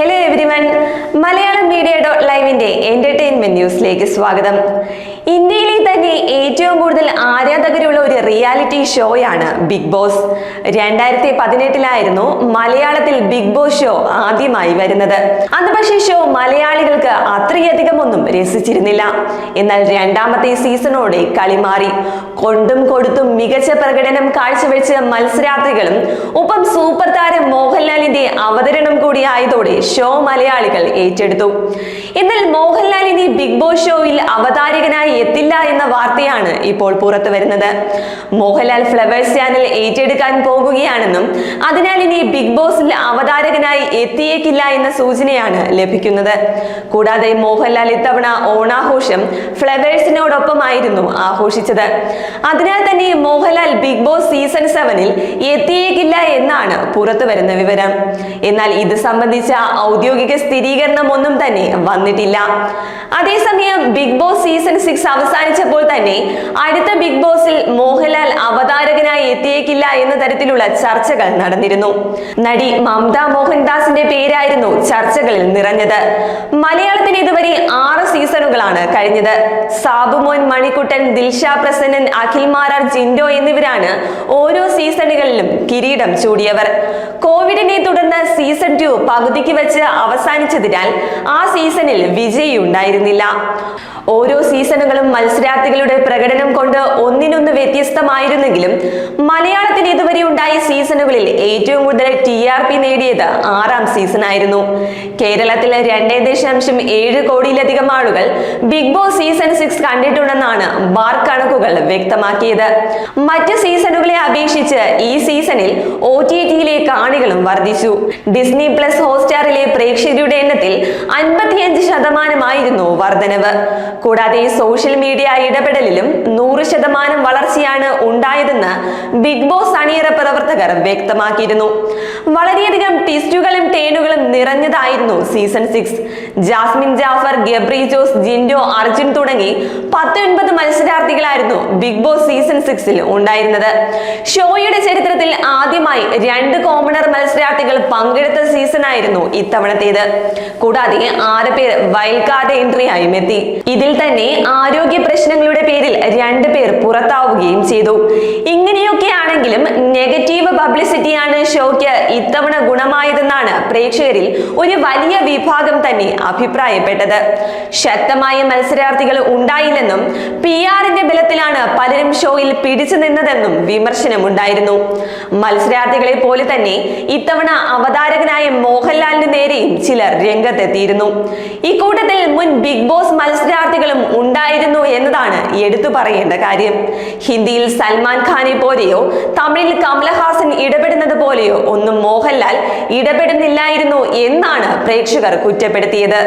Hello everyone Malayalam media dot ലൈവിന്റെ entertainment ന്യൂസിലേക്ക് സ്വാഗതം. ഇന്ത്യയിലെ ഏറ്റവും കൂടുതൽ ആരാധകരുള്ള ഒരു റിയാലിറ്റി ഷോയാണ് ബിഗ് ബോസ് രണ്ടായിരത്തി പതിനെട്ടിലായിരുന്നു മലയാളത്തിൽ ബിഗ് ബോസ് ഷോ ആദ്യമായി വരുന്നത്. അന്ന് പക്ഷേ ഷോ മലയാളികൾക്ക് അത്രയധികം ഒന്നും രസിച്ചിരുന്നില്ല. എന്നാൽ രണ്ടാമത്തെ സീസണോടെ കളി മാറി. കൊണ്ടും കൊടുത്തും മികച്ച പ്രകടനം കാഴ്ചവെച്ച മത്സരാർത്ഥികളും ഒപ്പം സൂപ്പർ താരം മോഹൻലാലിന്റെ അവതരണം കൂടി ആയതോടെ ഷോ മലയാളികൾ ഏറ്റെടുത്തു. മോഹൻലാൽ ഇനി ബിഗ് ബോസ് ഷോയിൽ അവതാരകനായി എത്തില്ല എന്ന വാർത്തയാണ് ഇപ്പോൾ പുറത്തു വരുന്നത്. മോഹൻലാൽ ഫ്ലവേഴ്സ് ചാനൽ ഏറ്റെടുക്കാൻ പോകുകയാണെന്നും അതിനാൽ ഇനി ബിഗ് ബോസിൽ അവതാരകനായി എത്തിയേക്കില്ല എന്ന സൂചനയാണ് ലഭിക്കുന്നത്. കൂടാതെ മോഹൻലാൽ ഇത്തവണ ഓണാഘോഷം ഫ്ലവേഴ്സിനോടൊപ്പമായിരുന്നു ആഘോഷിച്ചത്. അതിനാൽ തന്നെ മോഹൻലാൽ ബിഗ് ബോസ് സീസൺ സെവനിൽ എത്തിയേക്കില്ല എന്നാണ് പുറത്തു വരുന്ന വിവരം. എന്നാൽ ഇത് സംബന്ധിച്ച ഔദ്യോഗിക സ്ഥിരീകരണം ഒന്നും തന്നെ വന്നിട്ടില്ല. അതേസമയം ബിഗ് ബോസ് സീസൺ സിക്സ് അവസാനിച്ചപ്പോൾ തന്നെ അടുത്ത ബിഗ് ബോസിൽ മോഹൻലാൽ അവതാരകനായി എത്തിയേക്കില്ല എന്ന തരത്തിലുള്ള ചർച്ചകൾ നടന്നിരുന്നു. നടി മമത മോഹൻദാസിന്റെ പേരായിരുന്നു ചർച്ചകളിൽ നിറഞ്ഞത്. മലയാളത്തിന് ഇതുവരെ ആറ് സീസണുകളാണ് കഴിഞ്ഞത്. സാബുമോൻ മണിക്കുട്ടൻ ദിൽഷ പ്രസന്നൻ അഖിൽ മാരാർ ജിൻഡോ എന്നിവരാണ് ഓരോ സീസണുകളിലും കിരീടം ചൂടിയവർ. കോവിഡിനെ തുടർന്ന് പകുതിക്ക് വെച്ച് അവസാനിച്ചതിനാൽ ആ സീസണിൽ വിജയി ഉണ്ടായിരുന്നില്ല ഓരോ സീസണുകളും മത്സരാർത്ഥികളുടെ പ്രകടനം കൊണ്ട് ഒന്നിനൊന്ന് വ്യത്യസ്തമായിരുന്നെങ്കിലും മലയാളത്തിന് ഇതുവരെ ഉണ്ടായ സീസണുകളിൽ ഏറ്റവും കൂടുതൽ ടി ആർ പി നേടിയത് ആറാം സീസൺ ആയിരുന്നു കേരളത്തിലെ രണ്ടേ ദശാംശം ഏഴ് കോടിയിലധികം ആളുകൾ ബിഗ് ബോസ് സീസൺ സിക്സ് കണ്ടിട്ടുണ്ടെന്നാണ് ബാർ കണക്കുകൾ വ്യക്തമാക്കിയത്. മറ്റ് സീസണുകളെ അപേക്ഷിച്ച് ഈ സീസണിൽ ഒ ടി ടിയിലെ കാണികളും വർദ്ധിച്ചു. ഡിസ്നി പ്ലസ് ഹോട്ട്സ്റ്റാറിലെ പ്രേക്ഷകരുടെ എണ്ണത്തിൽ അൻപത്തിയഞ്ച് ശതമാനമായിരുന്നു വർധനവ്. കൂടാതെ സോഷ്യൽ മീഡിയ ഇടപെടലിലും നൂറ് ശതമാനം വളർച്ചയാണ് ഉണ്ടായതെന്ന് ബിഗ് ബോസ് അണിയറ പ്രവർത്തകർ വ്യക്തമാക്കിയിരുന്നു. വളരെയധികം ട്വിസ്റ്റുകളും ടേണുകളും നിറഞ്ഞതായിരുന്നു സീസൺ സിക്സ്. ജാസ്മിൻ ജാഫർ ഗബ്രി ജോസ് ജിൻഡോ അർജുൻ തുടങ്ങി പത്തൊൻപത് മത്സരാർത്ഥികളായിരുന്നു ബിഗ് ബോസ് സീസൺ സിക്സിൽ ഉണ്ടായിരുന്നത്. ഷോയുടെ ചരിത്രത്തിൽ ആദ്യമായി രണ്ട് കോമണർ മത്സരാർത്ഥികൾ പങ്കെടുത്ത സീസൺ ആയിരുന്നു ഇത്തവണത്തേത്. കൂടാതെ ആറ് പേർ വൈൽഡ് കാർഡ് എൻട്രിയായും എത്തി. ഇതിൽ തന്നെ ആരോഗ്യ പ്രശ്നങ്ങളുടെ പേരിൽ രണ്ട് പേർ പുറത്താവുകയും ചെയ്തു. ഇങ്ങനെയൊക്കെ ആണെങ്കിലും നെഗറ്റീവ് പബ്ലിസിറ്റിയാണ് ഷോയ്ക്ക് ഇത്തവണ ഗുണമായതെന്നാണ് പ്രേക്ഷകരിൽ ഒരു വലിയ വിഭാഗം തന്നെ അഭിപ്രായപ്പെട്ടത്. ശക്തമായ മത്സരാർത്ഥികൾ ഉണ്ടായില്ലെന്നും പി ആറിന്റെ ബലത്തിലാണ് പലരും ഷോയിൽ പിടിച്ചു നിന്നതെന്നും വിമർശനമുണ്ടായിരുന്നു. മത്സരാർത്ഥികളെ പോലെ തന്നെ ഇത്തവണ അവതാരകനായ മോഹൻലാലിന് നേരെയും ചിലർ രംഗത്തെത്തിയിരുന്നു. ഇക്കൂട്ടത്തിൽ മുൻ ബിഗ് ബോസ് മത്സരാർത്ഥികളും ഉണ്ടായിരുന്നു എന്നതാണ് എടുത്തു പറയേണ്ട കാര്യം. ഹിന്ദിയിൽ സൽമാൻ ഖാനെ പോലെയോ തമിഴിൽ കമലഹാസൻ ഇടപെടുന്നത് പോലെയോ ഒന്നും മോഹൻലാൽ ഇടപെടുന്നില്ലായിരുന്നു എന്നാണ് പ്രേക്ഷകർ കുറ്റപ്പെടുത്തിയത്.